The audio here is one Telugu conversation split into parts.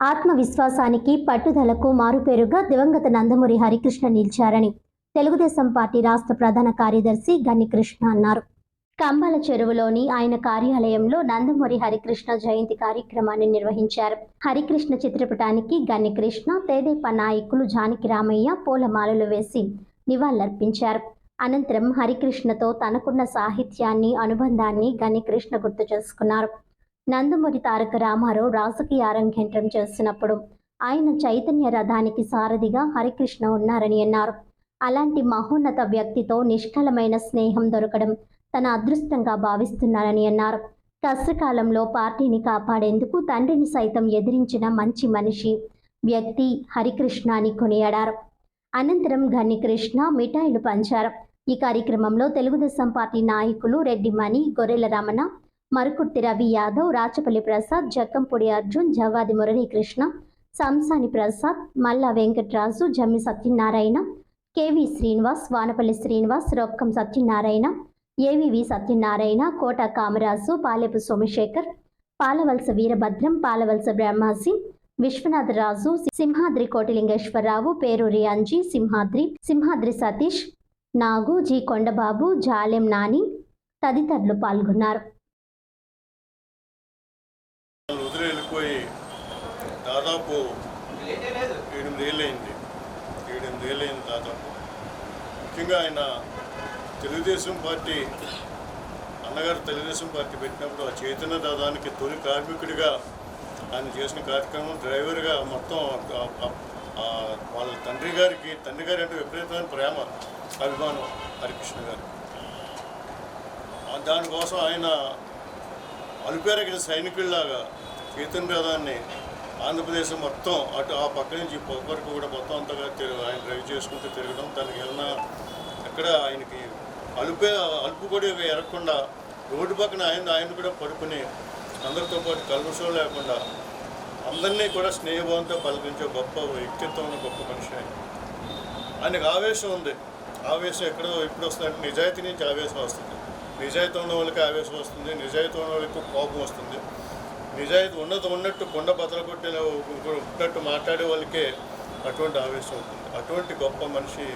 ఆత్మవిశ్వాసానికి పట్టుదలకు మారుపేరుగా దివంగత నందమూరి హరికృష్ణ నిలిచారని తెలుగుదేశం పార్టీ రాష్ట్ర ప్రధాన కార్యదర్శి గన్నికృష్ణ అన్నారు. కంబాల చెరువులోని ఆయన కార్యాలయంలో నందమూరి హరికృష్ణ జయంతి కార్యక్రమాన్ని నిర్వహించారు. హరికృష్ణ చిత్రపటానికి గన్నికృష్ణ తేదేప నాయకులు జానకి రామయ్య పూలమాలలు వేసి నివాళులర్పించారు. అనంతరం హరికృష్ణతో తనకున్న సాహిత్యాన్ని అనుబంధాన్ని గన్నికృష్ణ గుర్తు చేసుకున్నారు. నందమూరి తారక రామారావు రాజకీయ అరంగేట్రం చేస్తున్నప్పుడు ఆయన చైతన్య రథానికి సారథిగా హరికృష్ణ ఉన్నారని అన్నారు. అలాంటి మహోన్నత వ్యక్తితో నిష్కలమైన స్నేహం దొరకడం తన అదృష్టంగా భావిస్తున్నారని అన్నారు. కష్టకాలంలో పార్టీని కాపాడేందుకు తండ్రిని సైతం ఎదిరించిన మంచి మనిషి వ్యక్తి హరికృష్ణ అని కొనియాడారు. అనంతరం గన్నికృష్ణ మిఠాయిలు పంచారు. ఈ కార్యక్రమంలో తెలుగుదేశం పార్టీ నాయకులు రెడ్డి మణి గొర్రెల Ramana Marukurthi Ravi Yadav Rachapalli Prasad జక్కంపొడి Arjun జవాది Muralikrishna Samsani Prasad Malla Venkatraju Jammi Satyanarayana K V Srinivas Vanapalli Srinivas Rokkam Satyanarayana A V V Satyanarayana Kota Kamaraju Palepu Somasekhar Palavalasa Veerabhadram Palavalasa Brahmasi Viswanatharaju Simhadri Kotilingeswararao Peruri Anji Simhadri Simhadri Satish Nagu G Kondababu Jalem Nani తదితరులు పాల్గొన్నారు. దాదాపు ఏడెనిమిదేళ్ళు అయింది ఏడెనిమిదేళ్ళు అయింది దాదాపు. ముఖ్యంగా ఆయన తెలుగుదేశం పార్టీ అన్నగారు తెలుగుదేశం పార్టీ పెట్టినప్పుడు ఆ చైతన్య దాదానికి తొలి కార్మికుడిగా ఆయన చేసిన కార్యక్రమం డ్రైవర్గా మొత్తం వాళ్ళ తండ్రి గారికి తండ్రి గారి అంటే విపరీతమైన ప్రేమ అభిమానం హరికృష్ణ గారు. దానికోసం ఆయన అలుపేరగిన సైనికుల్లాగా చైతన్య రథాన్ని ఆంధ్రప్రదేశ్ మొత్తం అటు ఆ పక్క నుంచి పక్క వరకు కూడా మొత్తం అంతగా తిరుగు ఆయన డ్రైవ్ చేసుకుంటూ తిరగడం దానికి ఏమన్నా ఎక్కడ ఆయనకి అలుపే అలుపు కూడా ఎరగకుండా రోడ్డు పక్కన ఆయన ఆయన కూడా పడుకుని అందరితో పాటు కల్మషం లేకుండా అందరినీ కూడా స్నేహభావంతో పలకించే గొప్ప వ్యక్తిత్వం ఉన్న గొప్ప మనిషి ఆయన. ఆయనకు ఆవేశం ఉంది. ఆవేశం ఎక్కడో ఎప్పుడు వస్తుందంటే నిజాయితీ నుంచి ఆవేశం వస్తుంది. నిజాయితీ ఉన్న వాళ్ళకి ఆవేశం వస్తుంది. నిజాయితీ ఉన్న వాళ్ళకి కోపం వస్తుంది. నిజాయితీ ఉన్నది ఉన్నట్టు కొండ బతలు కొట్టిన ఉన్నట్టు మాట్లాడే వాళ్ళకే అటువంటి ఆవేశం ఉంటుంది. అటువంటి గొప్ప మనిషి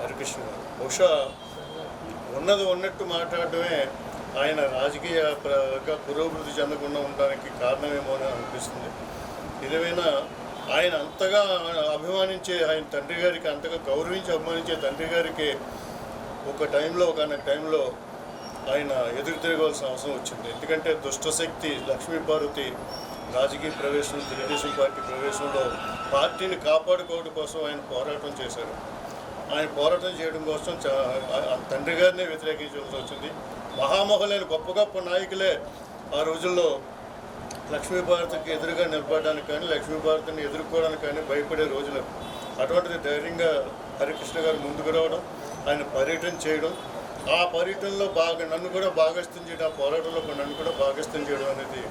హరికృష్ణ గారు. బహుశా ఉన్నది ఉన్నట్టు మాట్లాడడమే ఆయన రాజకీయ పురోభివృద్ధి చెందకుండా ఉండడానికి కారణమేమో అని అనిపిస్తుంది. నిజమైన ఆయన అంతగా అభిమానించే ఆయన తండ్రి గారికి అంతగా గౌరవించి అభిమానించే తండ్రి గారికి ఒక టైంలో ఒక టైంలో ఆయన ఎదురు తిరగవలసిన అవసరం వచ్చింది. ఎందుకంటే దుష్టశక్తి లక్ష్మీపార్వతి రాజకీయ ప్రవేశం తెలుగుదేశం పార్టీ ప్రవేశంలో పార్టీని కాపాడుకోవడం కోసం ఆయన పోరాటం చేశారు. ఆయన పోరాటం చేయడం కోసం తండ్రి గారినే వ్యతిరేకించవలసి వచ్చింది. మహామహులైన గొప్ప గొప్ప నాయకులే ఆ రోజుల్లో లక్ష్మీభారతికి ఎదురుగా నిలబడడానికి కానీ లక్ష్మీభారతిని ఎదుర్కోవడానికి కానీ భయపడే రోజులు. అటువంటిది ధైర్యంగా హరికృష్ణ గారు ముందుకు రావడం ఆయన పర్యటన చేయడం ఆ పర్యటనలో బాగా నన్ను కూడా భాగస్థం చేయడం ఆ పోరాటంలో నన్ను కూడా భాగస్థం చేయడం అనేది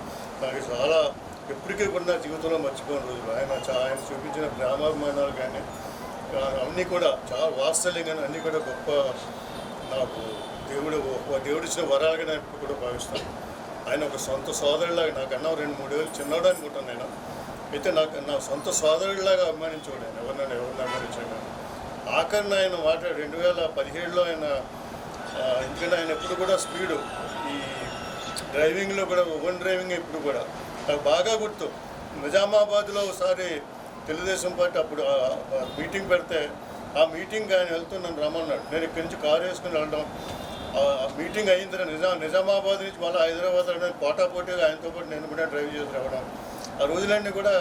నాకు చాలా ఎప్పటికీ కూడా నా జీవితంలో మర్చిపోయిన రోజులు. ఆయన ఆయన చూపించిన గ్రామాభిమానాలు కానీ అన్నీ కూడా చాలా వాత్సల్యం కానీ అన్నీ కూడా గొప్ప నాకు దేవుడు ఒక దేవుడు ఇచ్చిన వరాలుగా నేను కూడా భావిస్తాను. ఆయన ఒక సొంత సోదరులాగా నాకన్నా రెండు మూడు వేలు చిన్నవాడు అనుకుంటాను నేను. అయితే నాకు నా సొంత సోదరుడిలాగా అభిమానించేవాడు ఆయన. ఎవరినైనా ఎవరిని అభిమానించాను ఆఖరిని ఆయన మాట రెండు వేల పదిహేడులో ఆయన ఆ, ఎందుకంటే ఆయన ఎప్పుడు కూడా స్పీడు ఈ డ్రైవింగ్లో కూడా ఓన్ డ్రైవింగ్ ఎప్పుడు కూడా. నాకు బాగా గుర్తు. నిజామాబాద్లో ఒకసారి తెలుగుదేశం పార్టీ అప్పుడు మీటింగ్ పెడితే ఆ మీటింగ్ ఆయన వెళ్తూ నన్ను రమ్మన్నాడు. నేను ఇక్కడి నుంచి కారు వేసుకుని వెళ్ళడం ఆ మీటింగ్ అయిన తర్వాత నిజాం నిజామాబాద్ నుంచి మళ్ళీ హైదరాబాద్ రావడం పోటాపోటీగా ఆయనతో పాటు నేను కూడా డ్రైవ్ చేసి రావడం. ఆ రోజులన్నీ కూడా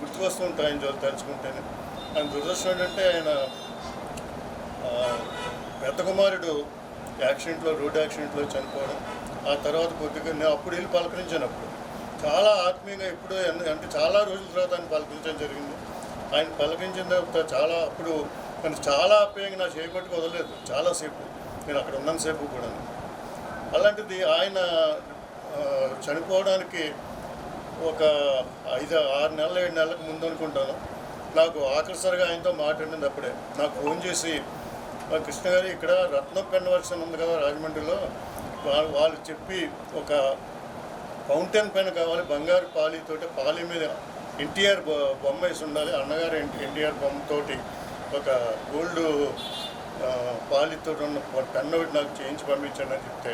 గుర్తుకొస్తూ ఉంటాయి ఆయన జోలు తలుచుకుంటేనే. ఆయన దురదృష్టం ఏంటంటే ఆయన పెద్ద కుమారుడు యాక్సిడెంట్లో రోడ్ యాక్సిడెంట్లో చనిపోవడం ఆ తర్వాత కొద్దిగా నేను అప్పుడు వెళ్ళి పలకరించాను అప్పుడు. చాలా ఆత్మీయంగా ఎప్పుడు అంటే చాలా రోజుల తర్వాత ఆయన పలకరించడం జరిగింది. ఆయన పలకరించిన తర్వాత చాలా అప్పుడు కానీ చాలా ఆప్యాయంగా నా చేయబట్టుకు వదలలేదు. చాలాసేపు నేను అక్కడ ఉన్నంతసేపు కూడా అలాంటిది ఆయన చనిపోవడానికి ఒక ఐదు ఆరు నెలలు ఏడు నెలలకు ముందు అనుకుంటాను నాకు ఆఖరిసరిగా ఆయనతో మాట్లాడినప్పుడే నాకు ఫోన్ చేసి కృష్ణ గారు ఇక్కడ రత్నం కన్వర్షన్ ఉంది కదా రాజమండ్రిలో. వాళ్ళు వాళ్ళు చెప్పి ఒక ఫౌంటైన్ పెన్ కావాలి బంగారు పాలితోటి పాలి మీద ఎన్టీఆర్ బొ- బొమ్మ వేసి ఉండాలి అన్నగారు ఎన్టీఆర్ బొమ్మతోటి ఒక గోల్డ్ పాలితో ఉన్న పెన్ ఒకటి నాకు చేయించి పంపించండి అని చెప్తే